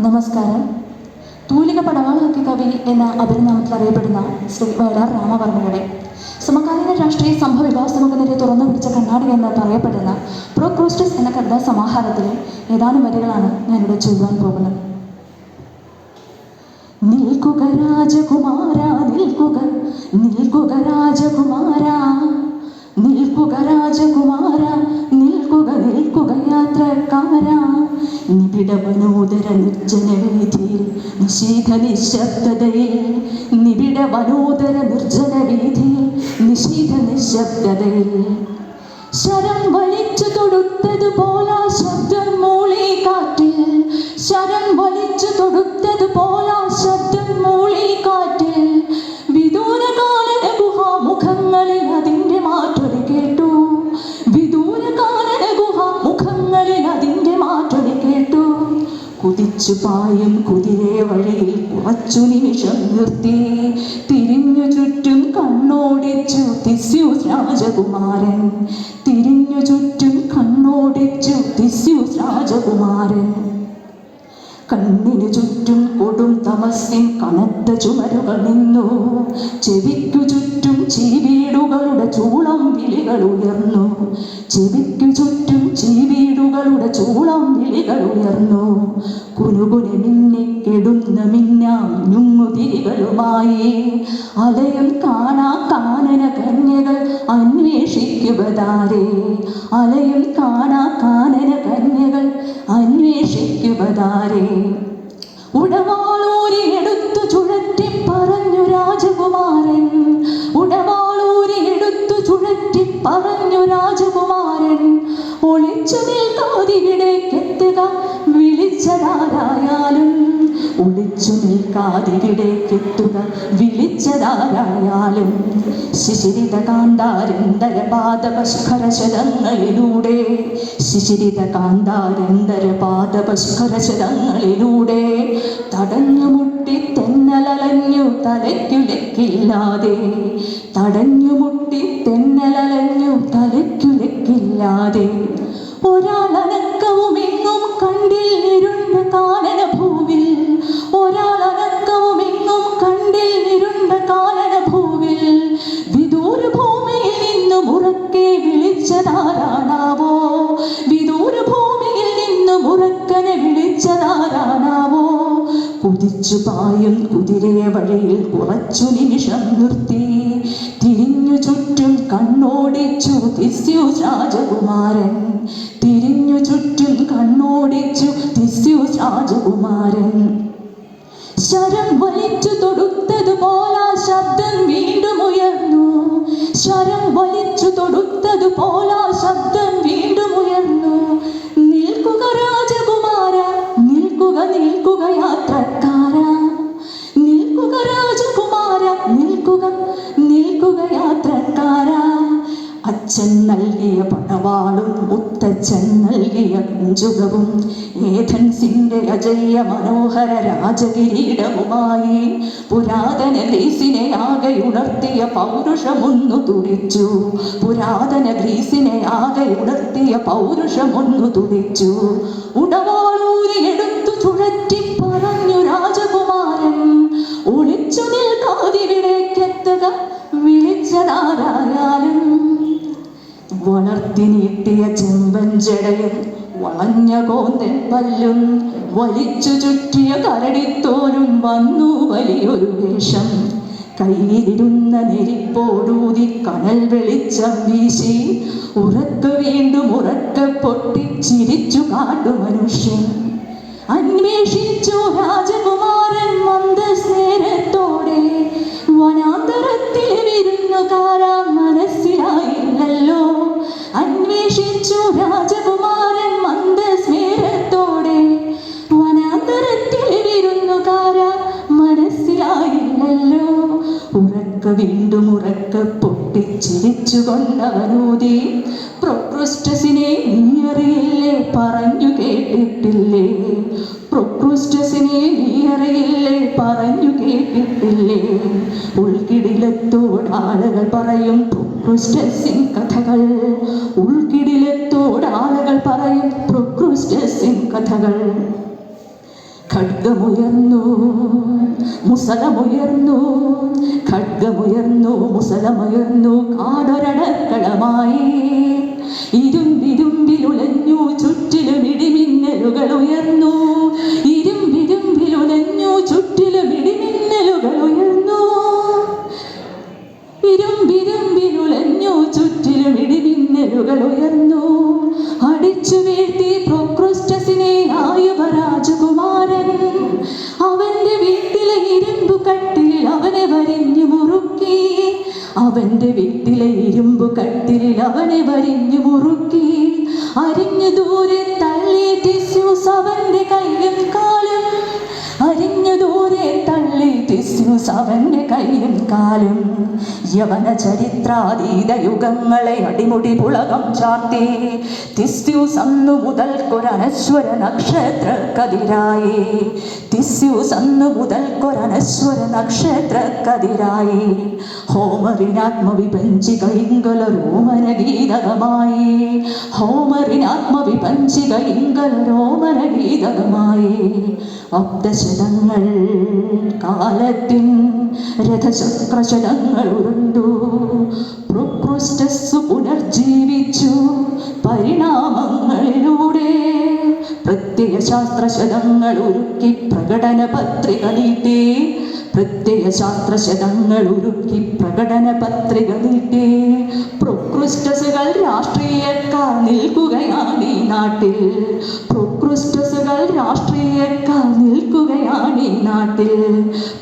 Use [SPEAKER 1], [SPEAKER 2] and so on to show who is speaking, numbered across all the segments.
[SPEAKER 1] നമസ്കാരം. തൂലിക പടവാളാക്കി കവി എന്ന അപരനാമത്തിൽ അറിയപ്പെടുന്ന ശ്രീ വയലാർ രാമവർമ്മയുടെ സമകാലീന രാഷ്ട്രീയ സംഭവ നേരെ തുറന്നു പിടിച്ച കണ്ണാടി എന്ന് പറയപ്പെടുന്ന പ്രോക്രോസ്റ്റസ് എന്ന കവിതാ സമാഹാരത്തിലെ ഏതാനും വരികളാണ് ഞാനിവിടെ ചൊല്ലുവാൻ പോകുന്നത്. നിൽക്കുക രാജകുമാര നിൽക്കുക നിൽക്കുക രാജകുമാര നിൽക്കുക രാജകുമാര നിൽക്കുക നിൽക്കുക യാത്രക്കാര. നിബിഡവനോദര നിർജന വീതിയിൽ നിശീത നിശബ്ദതയിൽ നിബിഡവനോദര നിർജനവീതിയിൽ നിശീത നിശബ്ദതയിൽ ശരം വലിച്ചു തൊടുത്തതുപോലാ ശബ്ദം. കുതിച്ചു പായും കുതിരെ വഴിയിൽ കുറച്ചു നിമിഷം നിർത്തി. തിരിഞ്ഞു ചുറ്റും കണ്ണോടിച്ചു തിസ്യൂസ് രാജകുമാരൻ. തിരിഞ്ഞു ചുറ്റും കണ്ണോടിച്ചു തിസ്യൂസ് രാജകുമാരൻ. കണ്ണിനു ചുറ്റും കൊടും തമസ്യൻ കനത്ത ചുമരുകൾ നിന്നു. ചെവിക്കു ചുറ്റും ചീവീടുകളുടെ ചൂളം വിളികൾ ഉയർന്നു. ചെവിക്കു ചുറ്റും ചീവീടുകളുടെ ചൂളം വിളികൾ ഉയർന്നു. കുനുകുനെ മിന്നിക്കിടുന്ന മിന്നാം ഞുങ്ങുതിരികളുമായി അലയം കാണാ കാനന കന്യകൾ അന്വേഷിക്കുവതാരേ. അലയം കാണാ കാ Body. ഒളിച്ചു നിൽക്കാതിരിടേക്കെത്തുക വിളിച്ചതാരായാലും ഒളിച്ചു നിൽക്കാതിരിടേക്കെത്തുക വിളിച്ചതാരായാലും ശിശിരിത കാന്താരന്തര പാദപശുഖരശതങ്ങളിലൂടെ ശിശിരിത കാന്താരന്തര പാദപശുഖരശതങ്ങളിലൂടെ തടഞ്ഞു മുട്ടി തെന്നലലഞ്ഞു തലയ്ക്കുലക്കില്ലാതെ തടഞ്ഞു മുട്ടി തെന്നലലഞ്ഞു തലയ്ക്കുലക്കില്ലാതെ ഒരാളനക്കവും എങ്ങും കണ്ടിൽ ഇരുണ്ട കാനന ഭൂവിൽ ഒരാളനക്കവും എങ്ങും കണ്ടിൽ ഇരുണ്ട കാനന ഭൂവിൽ വിദൂര ഭൂമിയിൽ നിന്നും ഉറക്കെ വിളിച്ചതാരാണാവോ? വിദൂര ഭൂമിയിൽ നിന്നും ഉറക്കനെ വിളിച്ചതാരാണാവോ? കുതിച്ചു പായും കുതിരയെ വഴിയിൽ കുറച്ചു നിമിഷം നിർത്തി. കണ്ണോടിച്ചു തിസ്യു രാജകുമാരൻ. തിരിഞ്ഞു ചുറ്റും കണ്ണോടിച്ചു തിസ്യു രാജകുമാരൻ. ശരം വലിച്ചു തൊടുത്തതുപോലാ ശബ്ദം വീണ്ടും ഉയർന്നു. ശരം വലിച്ചു തൊടുത്തതുപോലാ അച്ഛൻ നൽകിയ പടവാളും മുത്തച്ഛൻ നൽകിയ കുഞ്ചുകവും ഏഥൻസിന്റെ അജയ്യ മനോഹര രാജകിരീടവുമായി പുരാതന ഗ്രീസിനെ ആകെ ഉണർത്തിയ പൗരുഷമൊന്നു തുടിച്ചു. പുരാതന ഗ്രീസിനെ ആകെ ഉണർത്തിയ പൗരുഷമൊന്നു തുടിച്ചു. ഉടവാളൂരി എടുത്തു ചുഴറ്റി പറഞ്ഞു രാജകുമാരൻ ഒളിച്ചു നിൽക്കാതിവിടേക്കെത്തുക വിളിച്ചതാരായാലും വളർത്തി നീട്ടിയ ചെമ്പൻ ജടയും വളഞ്ഞ കോന്തൻ പല്ലും വലിച്ചു ചുറ്റിയ കരടിത്തോലും വന്നു വലിയൊരു വേഷം. കയ്യിലിരുന്ന നെരിപ്പോടൂതി കനൽ വെളിച്ചം വീശി. ഉറക്ക വീണ്ടും ഉറക്ക പൊട്ടി ചിരിച്ചു കാട്ടു മനുഷ്യൻ. അന്വേഷിച്ചു രാജകുമാരൻ മന്ദസ്നേരത്തോടെ വനാന്തരത്തിൽ വിരുന്നുകാരാൻ അന്വേഷിച്ചു രാജകുമാരൻ മന്ദസ്മേരത്തോടെ വനാന്തരത്തിൽ മനസ്സിലായില്ലല്ലോ. ഉറക്ക വീണ്ടും ഉറക്ക പൊട്ടിച്ചിരിച്ചു കൊണ്ടവനൂതി. പ്രൊക്രുസ്റ്റസിനെ നീയറിയില്ലേ പറഞ്ഞു കേട്ടിട്ടില്ലേ? പ്രൊക്രുസ്റ്റസിനെ നീയറിയില്ലേ പറഞ്ഞു കേട്ടിട്ടില്ലേ? ഉൾക്കിടിലത്തോടാളുകൾ പറയും പ്രൊക്രുസ്റ്റസിൻ കഥകൾ ഉൾക്കിടിലത്തോടാളുകൾ പറയും പ്രൊക്രുസ്റ്റസിൻ കഥകൾ ഖഡ്ഗമുയർന്നു മുസലമുയർന്നു ഖഡ്ഗമുയർന്നു മുസലമുയർന്നു കാടൊരടക്കളമായി. ഇരുമ്പിരുമ്പിലുലഞ്ഞു ചുറ്റിലും ഇടിമിന്നലുകൾ ഉയർന്നു. ചുറ്റിലും ഇടിമിന്നലുകൾ ഉയർന്നു. അടിച്ചു വീഴ്ത്തി പ്രോക്രോസ്റ്റസിനെ ആയുവ രാജകുമാരൻ. അവന്റെ വീട്ടിലെ ഇരുമ്പു കട്ടിലിൽ അവനെ വരിഞ്ഞു മുറുക്കി. അവന്റെ വീട്ടിലെ ഇരുമ്പു കട്ടിലിൽ അവനെ വരിഞ്ഞു മുറുക്കി. അരിഞ്ഞു ദൂരെ തള്ളി ടിസ്യൂസ് അവന്റെ കയ്യും കാലും. അരിഞ്ഞു ദൂരെ തള്ളി ടിസ്യൂസ് അവന്റെ കയ്യും കാലും യവന ചരിത്രാതീത യുഗങ്ങളെ അടിമുടി പുളകം ചാർത്തി. തിസ്യൂസ് അന്നു മുതൽക്കൊരനശ്വര നക്ഷത്രക്കതിരായി. തിസ്യൂസ് അന്നു മുതൽക്കൊരനശ്വര നക്ഷത്രക്കതിരായി. ഹോമറിനാത്മവിപഞ്ചി കൈങ്കല രോമന ഗീതകമായി ഹോമറിനാത്മവിപഞ്ചിക കൈങ്കല രോമന ഗീതകമായി അബ്ദശതങ്ങൾ കാലത്തിൻ രഥചക്രശതങ്ങൾ ഉരുണ്ടു പ്രൊക്രുസ്റ്റസ് പുനർജീവിച്ചു. പരിണാമങ്ങളിലൂടെ പ്രത്യയ ശാസ്ത്രശതങ്ങൾ ഒരുക്കി പ്രകടന പത്രിക നീട്ടി. പ്രത്യയ ശാസ്ത്രശതങ്ങൾ ഒരുക്കി പ്രകടന പത്രിക നീട്ടി. പ്രൊക്രിസ്റ്റസുകൾ രാഷ്ട്രീയക്കാർ നിൽക്കുകയാണ് ഈ നാട്ടിൽ. പ്രൊക്രിസ്റ്റസുകൾ ഈ നാട്ടിൽ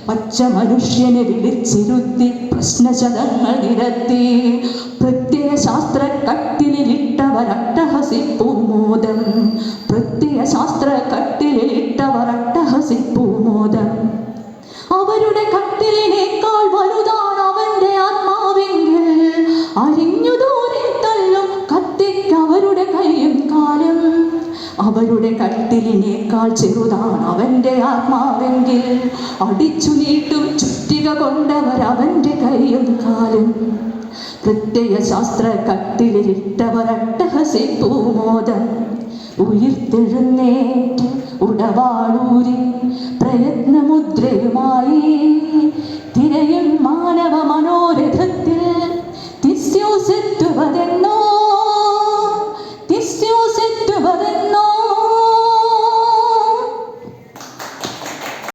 [SPEAKER 1] പച്ച മനുഷ്യനെ വിളിച്ചിരുത്തി പ്രശ്നശതങ്ങൾ നിരത്തി പ്രത്യയ ശാസ്ത്ര കട്ടിലിട്ടവർ മോദം പ്രത്യയ ശാസ്ത്ര അവരുടെ കട്ടിലിനേക്കാൾ വലുതാണ് അവന്റെ ആത്മാവെങ്കിൽ. അരിഞ്ഞു അവരുടെ കട്ടിലിനേക്കാൾ ചെറുതാണ് അവന്റെ ആത്മാവെങ്കിൽ. അടിച്ചു നീട്ടും ചുറ്റിക കൊണ്ടവർ അവന്റെ കൈയും കാലും. പ്രത്യയ ശാസ്ത്ര കട്ടിലിട്ടവർ അട്ടഹസി മോദം ഉയർത്തെഴുന്നേറ്റ് ഉടവാളൂരി പ്രയത്നമുദ്രയുമായി